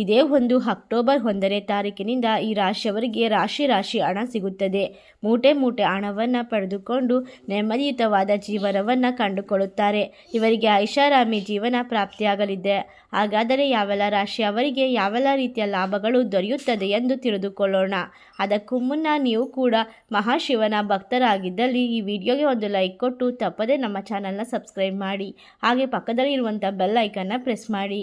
ಇದೇ ಒಂದು ಅಕ್ಟೋಬರ್ ಒಂದನೇ ತಾರೀಕಿನಿಂದ ಈ ರಾಶಿಯವರಿಗೆ ರಾಶಿ ರಾಶಿ ಹಣ ಸಿಗುತ್ತದೆ. ಮೂಟೆ ಮೂಟೆ ಹಣವನ್ನು ಪಡೆದುಕೊಂಡು ನೆಮ್ಮದಿಯುತವಾದ ಜೀವನವನ್ನು ಕಂಡುಕೊಳ್ಳುತ್ತಾರೆ. ಇವರಿಗೆ ಐಷಾರಾಮಿ ಜೀವನ ಪ್ರಾಪ್ತಿಯಾಗಲಿದೆ. ಹಾಗಾದರೆ ಯಾವೆಲ್ಲ ರಾಶಿಯವರಿಗೆ ಯಾವೆಲ್ಲ ರೀತಿಯ ಲಾಭಗಳು ದೊರೆಯುತ್ತದೆ ಎಂದು ತಿಳಿದುಕೊಳ್ಳೋಣ. ಅದಕ್ಕೂ ಮುನ್ನ ನೀವು ಕೂಡ ಮಹಾಶಿವನ ಭಕ್ತರಾಗಿದ್ದಲ್ಲಿ ಈ ವಿಡಿಯೋಗೆ ಒಂದು ಲೈಕ್ ಕೊಟ್ಟು ತಪ್ಪದೇ ನಮ್ಮ ಚಾನಲ್ನ ಸಬ್ಸ್ಕ್ರೈಬ್ ಮಾಡಿ. ಹಾಗೆ ಪಕ್ಕದಲ್ಲಿ ಇರುವಂಥ ಬೆಲ್ ಐಕನ್ನ ಪ್ರೆಸ್ ಮಾಡಿ.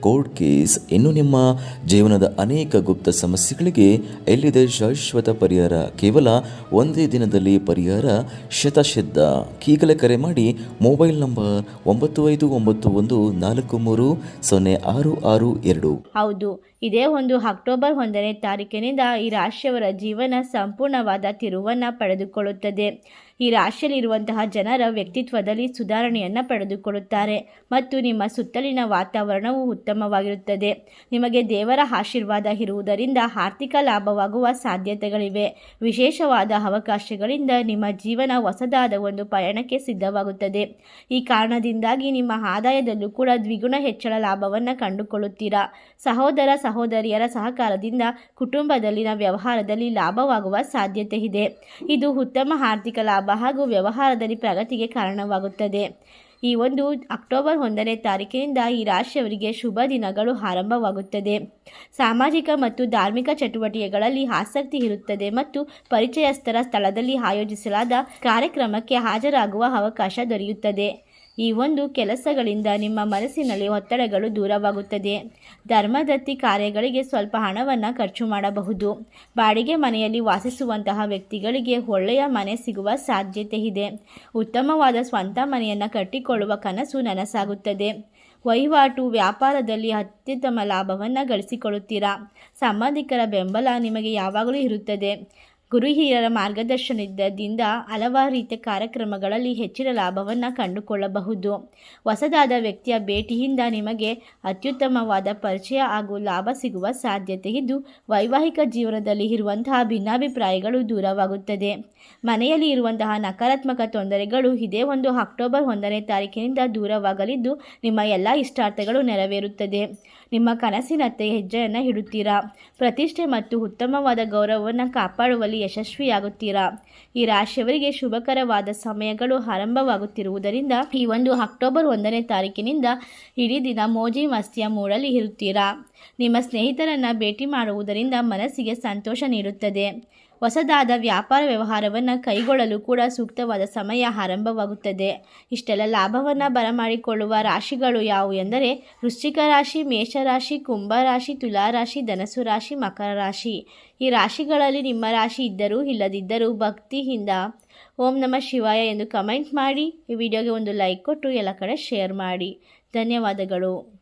ಕೋರ್ಟ್ ಕೇಸ್ ಇನ್ನು ನಿಮ್ಮ ಜೀವನದ ಅನೇಕ ಗುಪ್ತ ಸಮಸ್ಯೆಗಳಿಗೆ ಎಲ್ಲಿದೆ ಶಾಶ್ವತ ಪರಿಹಾರ? ಕೇವಲ ಒಂದೇ ದಿನದಲ್ಲಿ ಪರಿಹಾರ? ಶತಶಿದ್ಧ ಈಗಲೇ ಕರೆ ಮಾಡಿ ಮೊಬೈಲ್ ನಂಬರ್ ಒಂಬತ್ತು ಐದು ಒಂಬತ್ತು ಒಂದು ನಾಲ್ಕು ಮೂರು ಸೊನ್ನೆ ಆರು ಆರು ಎರಡು. ಹೌದು. ಇದೇ ಒಂದು ಅಕ್ಟೋಬರ್ ಒಂದನೇ ತಾರೀಕಿನಿಂದ ಈ ರಾಶಿಯವರ ಜೀವನ ಸಂಪೂರ್ಣವಾದ ತಿರುವನ್ನು ಪಡೆದುಕೊಳ್ಳುತ್ತದೆ. ಈ ರಾಶಿಯಲ್ಲಿರುವಂತಹ ಜನರ ವ್ಯಕ್ತಿತ್ವದಲ್ಲಿ ಸುಧಾರಣೆಯನ್ನು ಪಡೆದುಕೊಳ್ಳುತ್ತಾರೆ ಮತ್ತು ನಿಮ್ಮ ಸುತ್ತಲಿನ ವಾತಾವರಣವು ಉತ್ತಮವಾಗಿರುತ್ತದೆ. ನಿಮಗೆ ದೇವರ ಆಶೀರ್ವಾದ ಇರುವುದರಿಂದ ಆರ್ಥಿಕ ಲಾಭವಾಗುವ ಸಾಧ್ಯತೆಗಳಿವೆ. ವಿಶೇಷವಾದ ಅವಕಾಶಗಳಿಂದ ನಿಮ್ಮ ಜೀವನ ಹೊಸದಾದ ಒಂದು ಪಯಣಕ್ಕೆ ಸಿದ್ಧವಾಗುತ್ತದೆ. ಈ ಕಾರಣದಿಂದಾಗಿ ನಿಮ್ಮ ಆದಾಯದಲ್ಲೂ ಕೂಡ ದ್ವಿಗುಣ ಹೆಚ್ಚಳ ಲಾಭವನ್ನು ಕಂಡುಕೊಳ್ಳುತ್ತೀರಾ. ಸಹೋದರ ಸಹೋದರಿಯರ ಸಹಕಾರದಿಂದ ಕುಟುಂಬದಲ್ಲಿನ ವ್ಯವಹಾರದಲ್ಲಿ ಲಾಭವಾಗುವ ಸಾಧ್ಯತೆ ಇದೆ ಇದು ಉತ್ತಮ ಆರ್ಥಿಕ ಲಾಭ ಹಾಗೂ ವ್ಯವಹಾರದಲ್ಲಿ ಪ್ರಗತಿಗೆ ಕಾರಣವಾಗುತ್ತದೆ. ಈ ಒಂದು ಅಕ್ಟೋಬರ್ ಒಂದನೇ ತಾರೀಕಿನಿಂದ ಈ ರಾಶಿಯವರಿಗೆ ಶುಭ ದಿನಗಳು ಆರಂಭವಾಗುತ್ತದೆ. ಸಾಮಾಜಿಕ ಮತ್ತು ಧಾರ್ಮಿಕ ಚಟುವಟಿಕೆಗಳಲ್ಲಿ ಆಸಕ್ತಿ ಇರುತ್ತದೆ ಮತ್ತು ಪರಿಚಯಸ್ಥರ ಸ್ಥಳದಲ್ಲಿ ಆಯೋಜಿಸಲಾದ ಕಾರ್ಯಕ್ರಮಕ್ಕೆ ಹಾಜರಾಗುವ ಅವಕಾಶ ದೊರೆಯುತ್ತದೆ. ಈ ಒಂದು ಕೆಲಸಗಳಿಂದ ನಿಮ್ಮ ಮನಸ್ಸಿನಲ್ಲಿ ಒತ್ತಡಗಳು ದೂರವಾಗುತ್ತದೆ. ಧರ್ಮದತ್ತಿ ಕಾರ್ಯಗಳಿಗೆ ಸ್ವಲ್ಪ ಹಣವನ್ನು ಖರ್ಚು ಮಾಡಬಹುದು. ಬಾಡಿಗೆ ಮನೆಯಲ್ಲಿ ವಾಸಿಸುವಂತಹ ವ್ಯಕ್ತಿಗಳಿಗೆ ಒಳ್ಳೆಯ ಮನೆ ಸಿಗುವ ಸಾಧ್ಯತೆ ಇದೆ. ಉತ್ತಮವಾದ ಸ್ವಂತ ಮನೆಯನ್ನು ಕಟ್ಟಿಕೊಳ್ಳುವ ಕನಸು ನನಸಾಗುತ್ತದೆ. ವಹಿವಾಟು ವ್ಯಾಪಾರದಲ್ಲಿ ಅತ್ಯುತ್ತಮ ಲಾಭವನ್ನು ಗಳಿಸಿಕೊಳ್ಳುತ್ತೀರಾ? ಸಂಬಂಧಿಕರ ಬೆಂಬಲ ನಿಮಗೆ ಯಾವಾಗಲೂ ಇರುತ್ತದೆ. ಗುರು ಮಾರ್ಗದರ್ಶನದಿಂದ ಹಲವಾರು ರೀತಿಯ ಕಾರ್ಯಕ್ರಮಗಳಲ್ಲಿ ಹೆಚ್ಚಿನ ಲಾಭವನ್ನು ಕಂಡುಕೊಳ್ಳಬಹುದು. ಹೊಸದಾದ ವ್ಯಕ್ತಿಯ ಭೇಟಿಯಿಂದ ನಿಮಗೆ ಅತ್ಯುತ್ತಮವಾದ ಪರಿಚಯ ಹಾಗೂ ಲಾಭ ಸಿಗುವ ಸಾಧ್ಯತೆ ಇದ್ದು ವೈವಾಹಿಕ ಜೀವನದಲ್ಲಿ ಇರುವಂತಹ ಭಿನ್ನಾಭಿಪ್ರಾಯಗಳು ದೂರವಾಗುತ್ತದೆ. ಮನೆಯಲ್ಲಿ ಇರುವಂತಹ ನಕಾರಾತ್ಮಕ ತೊಂದರೆಗಳು ಇದೇ ಒಂದು ಅಕ್ಟೋಬರ್ ಒಂದನೇ ತಾರೀಕಿನಿಂದ ದೂರವಾಗಲಿದ್ದು ನಿಮ್ಮ ಎಲ್ಲ ಇಷ್ಟಾರ್ಥಗಳು ನೆರವೇರುತ್ತದೆ. ನಿಮ್ಮ ಕನಸಿನತ್ತೆ ಹೆಜ್ಜೆಯನ್ನು ಇಡುತ್ತೀರಾ? ಪ್ರತಿಷ್ಠೆ ಮತ್ತು ಉತ್ತಮವಾದ ಗೌರವವನ್ನು ಕಾಪಾಡುವಲ್ಲಿ ಯಶಸ್ವಿಯಾಗುತ್ತೀರಾ? ಈ ರಾಶಿಯವರಿಗೆ ಶುಭಕರವಾದ ಸಮಯಗಳು ಆರಂಭವಾಗುತ್ತಿರುವುದರಿಂದ ಈ ಒಂದು ಅಕ್ಟೋಬರ್ ಒಂದನೇ ತಾರೀಕಿನಿಂದ ಇಡೀ ದಿನ ಮೋಜಿ ಮಸ್ತಿಯ ಮೂಡಲ್ಲಿ ಇರುತ್ತೀರಾ? ನಿಮ್ಮ ಸ್ನೇಹಿತರನ್ನು ಭೇಟಿ ಮಾಡುವುದರಿಂದ ಮನಸ್ಸಿಗೆ ಸಂತೋಷ ನೀಡುತ್ತದೆ. ಹೊಸದಾದ ವ್ಯಾಪಾರ ವ್ಯವಹಾರವನ್ನು ಕೈಗೊಳ್ಳಲು ಕೂಡ ಸೂಕ್ತವಾದ ಸಮಯ ಆರಂಭವಾಗುತ್ತದೆ. ಇಷ್ಟೆಲ್ಲ ಲಾಭವನ್ನು ಬರಮಾಡಿಕೊಳ್ಳುವ ರಾಶಿಗಳು ಯಾವುವು ಎಂದರೆ ವೃಶ್ಚಿಕ ರಾಶಿ ಮೇಷರಾಶಿ ಕುಂಭರಾಶಿ ತುಲಾರಾಶಿ ಧನಸು ರಾಶಿ, ಮಕರ ರಾಶಿ. ಈ ರಾಶಿಗಳಲ್ಲಿ ನಿಮ್ಮ ರಾಶಿ ಇದ್ದರೂ ಇಲ್ಲದಿದ್ದರೂ ಭಕ್ತಿಯಿಂದ ಓಂ ನಮ ಶಿವಾಯ ಎಂದು ಕಮೆಂಟ್ ಮಾಡಿ. ಈ ವಿಡಿಯೋಗೆ ಒಂದು ಲೈಕ್ ಕೊಟ್ಟು ಎಲ್ಲ ಕಡೆ ಶೇರ್ ಮಾಡಿ. ಧನ್ಯವಾದಗಳು.